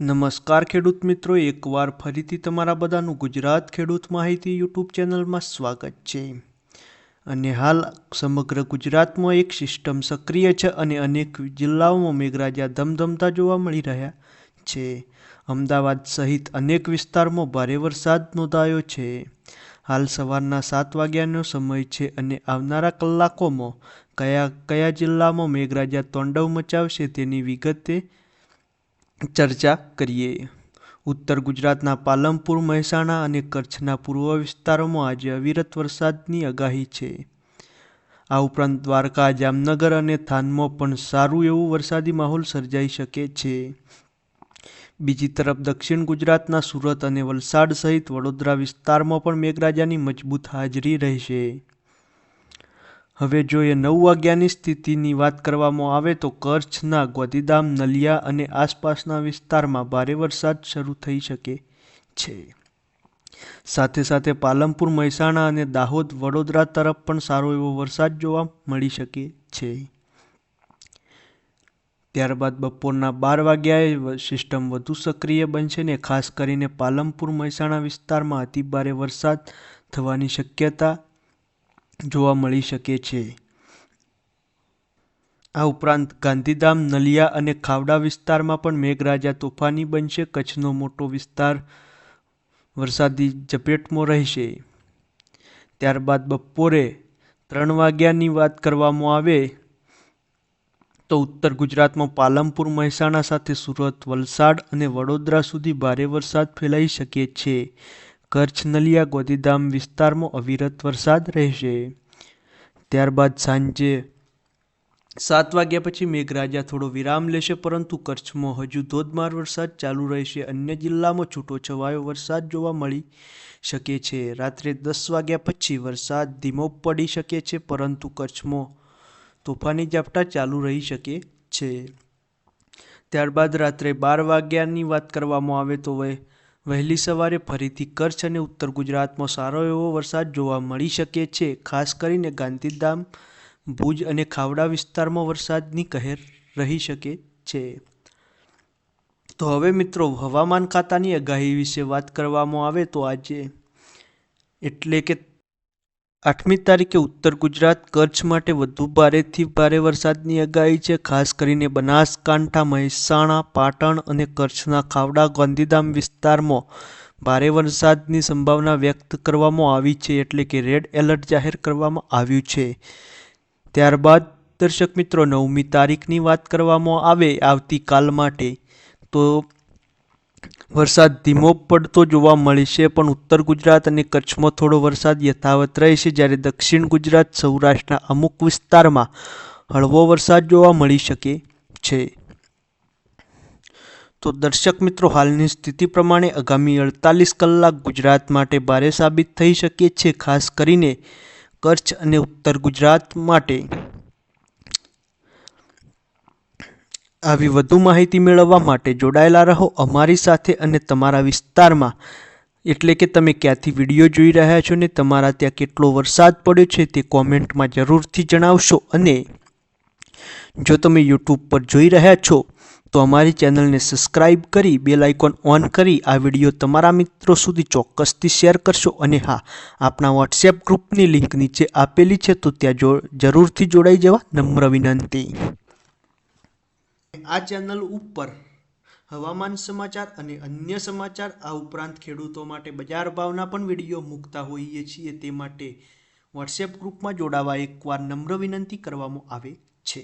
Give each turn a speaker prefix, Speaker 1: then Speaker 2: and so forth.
Speaker 1: નમસ્કાર ખેડૂત મિત્રો, એકવાર ફરીથી તમારા બધાનું ગુજરાત ખેડૂત માહિતી યુટ્યુબ ચેનલમાં સ્વાગત છે. અને હાલ સમગ્ર ગુજરાતમાં એક સિસ્ટમ સક્રિય છે અને અનેક જિલ્લાઓમાં મેઘરાજા ધમધમતા જોવા મળી રહ્યા છે. અમદાવાદ સહિત અનેક વિસ્તારમાં ભારે વરસાદ નોંધાયો છે. હાલ સવારના સાત વાગ્યાનો સમય છે અને આવનારા કલાકોમાં કયા કયા જિલ્લામાં મેઘરાજા તોંડવ મચાવશે તેની વિગતે ચર્ચા કરીએ. ઉત્તર ગુજરાતના પાલનપુર, મહેસાણા અને કચ્છના પૂર્વ વિસ્તારોમાં આજે અવિરત વરસાદની આગાહી છે. આ ઉપરાંત દ્વારકા, જામનગર અને થાનમાં પણ સારું એવું વરસાદી માહોલ સર્જાઈ શકે છે. બીજી તરફ દક્ષિણ ગુજરાતના સુરત અને વલસાડ સહિત વડોદરા વિસ્તારમાં પણ મેઘરાજાની મજબૂત હાજરી રહેશે. હવે જો એ નવ વાગ્યાની સ્થિતિની વાત કરવામાં આવે તો કચ્છના ગોધીધામ, નલિયા અને આસપાસના વિસ્તારમાં ભારે વરસાદ શરૂ થઈ શકે છે. સાથે સાથે પાલનપુર, મહેસાણા અને દાહોદ, વડોદરા તરફ પણ સારો એવો વરસાદ જોવા મળી શકે છે. ત્યારબાદ બપોરના બાર વાગ્યાએ સિસ્ટમ વધુ સક્રિય બનશે ને ખાસ કરીને પાલનપુર, મહેસાણા વિસ્તારમાં અતિભારે વરસાદ થવાની શક્યતા જોવા મળી શકે છે. આ ઉપરાંત ગાંધીધામ, નલિયા અને ખાવડા વિસ્તારમાં પણ મેઘરાજા તોફાની બનશે. કચ્છનો મોટો વિસ્તાર વરસાદી ઝપેટમાં રહેશે. ત્યારબાદ બપોરે ત્રણ વાગ્યાની વાત કરવામાં આવે તો ઉત્તર ગુજરાતમાં પાલનપુર, મહેસાણા સાથે સુરત, વલસાડ અને વડોદરા સુધી ભારે વરસાદ ફેલાઈ શકે છે. કચ્છ નલિયા ગોધીધામ વિસ્તારમાં અવિરત વરસાદ રહેશે. ત્યારબાદ સાંજે સાત વાગ્યા પછી મેઘરાજા થોડો વિરામ લેશે, પરંતુ કચ્છમાં હજુ ધોધમાર વરસાદ ચાલુ રહેશે. અન્ય જિલ્લામાં છૂટો છવાયો વરસાદ જોવા મળી શકે છે. રાત્રે દસ વાગ્યા પછી વરસાદ ધીમો પડી શકે છે, પરંતુ કચ્છમાં તોફાની ઝાપટા ચાલુ રહી શકે છે. ત્યારબાદ રાત્રે બાર વાગ્યાની વાત કરવામાં આવે તો વહેલી સવારે ફરીથી કચ્છ અને ઉત્તર ગુજરાતમાં સારો એવો વરસાદ જોવા મળી શકે છે, ખાસ કરીને ગાંધીધામ, ભુજ અને ખાવડા વિસ્તારમાં વરસાદની કહેર રહી શકે છે. તો હવે મિત્રો, હવામાન ખાતાની આગાહી વિશે વાત કરવામાં આવે તો આજે એટલે કે આઠમી તારીખે ઉત્તર ગુજરાત કચ્છ માટે વધુ ભારેથી ભારે વરસાદની આગાહી છે. ખાસ કરીને બનાસકાંઠા, મહેસાણા, પાટણ અને કચ્છના ખાવડા, ગાંધીધામ વિસ્તારમાં ભારે વરસાદની સંભાવના વ્યક્ત કરવામાં આવી છે એટલે કે રેડ એલર્ટ જાહેર કરવામાં આવ્યું છે. ત્યારબાદ દર્શક મિત્રો, નવમી તારીખની વાત કરવામાં આવે આવતીકાલ માટે, તો વરસાદ ધીમો પડતો જોવા મળશે, પણ ઉત્તર ગુજરાત અને કચ્છમાં થોડો વરસાદ યથાવત રહેશે જ્યારે દક્ષિણ ગુજરાત, સૌરાષ્ટ્રના અમુક વિસ્તારમાં હળવો વરસાદ જોવા મળી શકે છે. તો દર્શક મિત્રો, હાલની સ્થિતિ પ્રમાણે આગામી અડતાલીસ કલાક ગુજરાત માટે ભારે સાબિત થઈ શકે છે, ખાસ કરીને કચ્છ અને ઉત્તર ગુજરાત માટે. આવી વધુ માહિતી મેળવવા માટે જોડાયેલા રહો અમારી સાથે અને તમારા વિસ્તારમાં. એટલે કે તમે ક્યાંથી વીડિયો જોઈ રહ્યા છો ને તમારા ત્યાં કેટલો વરસાદ પડ્યો છે તે કોમેન્ટમાં જરૂરથી જણાવશો અને જો તમે યુટ્યુબ પર જોઈ રહ્યા છો, તો અમારી ચેનલને સબસ્ક્રાઈબ કરી, બેલ આઇકોન ઓન કરી, આ વીડિયો તમારા મિત્રો સુધી ચોક્કસથી શેર કરશો અને હા આપણા વોટ્સએપ ગ્રુપની લિંક નીચે આપેલી છે, તો ત્યાં જો, જરૂરથી જોડાઈ જવા નમ્ર વિનંતી. આ ચેનલ ઉપર હવામાન સમાચાર અને અન્ય સમાચાર, આ ઉપરાંત ખેડૂતો માટે બજાર ભાવના પણ વીડિયો મૂકતા હોઈએ છીએ. તે માટે વોટ્સએપ ગ્રુપમાં જોડાવા એકવાર નમ્ર વિનંતી કરવામાં આવે છે.